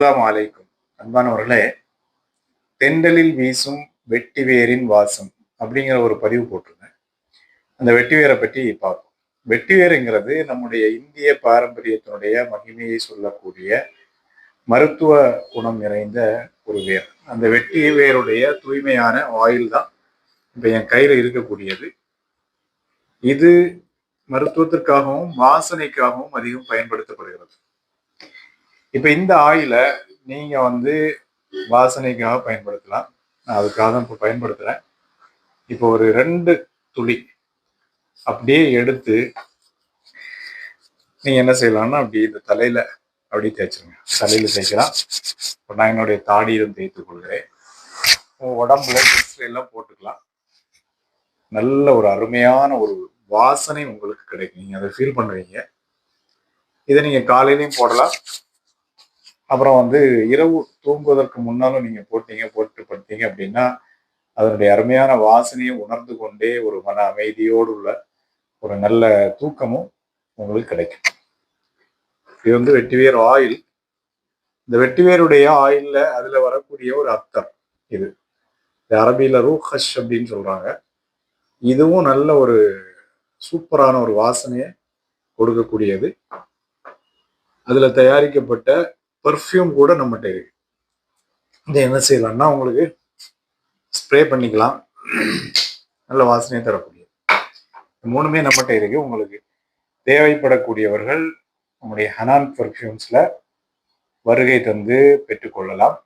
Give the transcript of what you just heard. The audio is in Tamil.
அஸ்லாம் அலைக்கும். அன்பானவர்களே தெண்டலில் வீசும் வெட்டிவேரின் வாசம் அப்படிங்கிற ஒரு பதிவு போட்டிருந்தேன். அந்த வெட்டிவேரை பற்றி பார்ப்போம். வெட்டிவேருங்கிறது நம்முடைய இந்திய பாரம்பரியத்தினுடைய மகிமையை சொல்லக்கூடிய மருத்துவ குணம் நிறைந்த ஒரு வேர். அந்த வெட்டி வேருடைய தூய்மையான ஆயில் தான் இப்போ என் கையில் இருக்கக்கூடியது. இது மருத்துவத்திற்காகவும் வாசனைக்காகவும் அதிகம் பயன்படுத்தப்படுகிறது. இப்போ இந்த ஆயிலை நீங்க வந்து வாசனைக்காக பயன்படுத்தலாம். நான் அதுக்காக தான் இப்போ பயன்படுத்துறேன். இப்போ ஒரு ரெண்டு துளி அப்படியே எடுத்து நீங்க என்ன செய்யலாம்னா அப்படி இந்த தலையில அப்படியே தேய்ச்சிருங்க. தலையில தேய்க்கலாம். இப்போ நான் என்னுடைய தாடியிலும் தேய்த்துக் கொள்கிறேன். உடம்புல எல்லாம் போட்டுக்கலாம். நல்ல ஒரு அருமையான ஒரு வாசனை உங்களுக்கு கிடைக்கும். நீங்க அதை ஃபீல் பண்ணுவீங்க. இதை நீங்க காலையிலையும் போடலாம். அப்புறம் வந்து இரவு தூங்குவதற்கு முன்னாலும் நீங்கள் போட்டீங்க போட்டு படுத்தீங்க அப்படின்னா அதனுடைய அருமையான வாசனையை உணர்ந்து கொண்டே ஒரு மன அமைதியோடு உள்ள ஒரு நல்ல தூக்கமும் உங்களுக்கு கிடைக்கும். இது வந்து வெட்டிவேர் ஆயில். இந்த வெட்டிவேருடைய ஆயில்ல அதுல வரக்கூடிய ஒரு அத்தர் இது. இது அரபியில ரூஹஷ் அப்படின்னு சொல்றாங்க. இதுவும் நல்ல ஒரு சூப்பரான ஒரு வாசனையை கொடுக்கக்கூடியது. அதுல தயாரிக்கப்பட்ட பர்ஃப்யூம் கூட நம்மகிட்ட இருக்கு இந்த என்ன செய்யலாம்னா உங்களுக்கு ஸ்ப்ரே பண்ணிக்கலாம். நல்ல வாசனையை தரக்கூடியது. மூணுமே நம்மகிட்ட இருக்கு உங்களுக்கு தேவைப்படக்கூடியவர்கள் நம்முடைய ஹனான் பர்ஃப்யூம்ஸில் வருகை தந்து பெற்றுக்கொள்ளலாம்.